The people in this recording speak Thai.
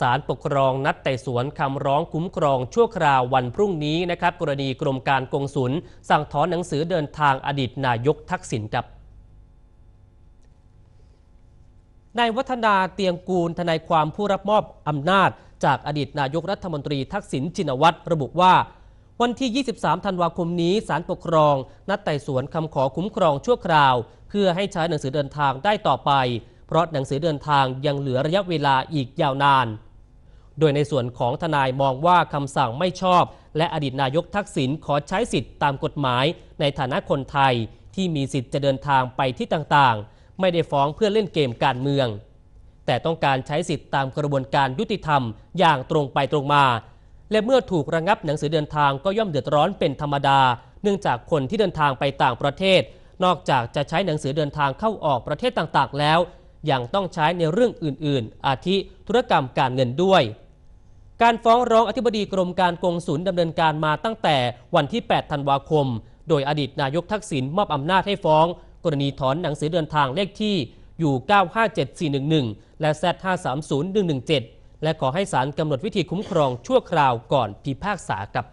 ศาลปกครองนัดไต่สวนคำร้องคุ้มครองชั่วคราววันพรุ่งนี้นะครับ กรณีกรมการกงสุลสั่งถอนหนังสือเดินทางอดีตนายกทักษิณครับนายวัฒนาเตียงกูลทนายความผู้รับมอบอำนาจ จากอดีตนายกรัฐมนตรีทักษิณชินวัตรระบุว่า วันที่ 23 ธันวาคมนี้ศาลปกครอง นัดไต่สวนคำขอคุ้มครองชั่วคราว เพื่อให้ใช้หนังสือเดินทางได้ต่อไป เพราะหนังสือเดินทางยังเหลือระยะเวลาอีกยาวนาน โดยในส่วนของทนายมองว่าคำสั่งไม่ชอบ และอดีตนายกทักษิณขอใช้สิทธิ์ตามกฎหมาย ในฐานะคนไทยที่มีสิทธิ์จะเดินทางไปที่ต่างๆ ไม่ได้ฟ้องเพื่อเล่นเกมการเมือง แต่ต้องการใช้สิทธิ์ตามกระบวนการยุติธรรมอย่างตรงไปตรงมา และเมื่อถูกระงับหนังสือเดินทางก็ย่อมเดือดร้อนเป็นธรรมดา เนื่องจากคนที่เดินทางไปต่างประเทศ นอกจากจะใช้หนังสือเดินทางเข้าออกประเทศต่างๆ แล้ว ยังต้องใช้ในเรื่องอื่น ๆ อาทิธุรกรรมการเงินด้วย การฟ้องร้องอธิบดีกรมการกงสุลดำเนินการมาตั้งแต่วันที่ 8 ธันวาคม โดยอดีตนายกทักษิณมอบอำนาจให้ฟ้อง กรณีถอนหนังสือเดินทางเลขที่อยู่ 957411 และ Z530117 และขอให้ศาลกำหนดวิธีคุ้มครองชั่วคราวก่อนพิพากษากับ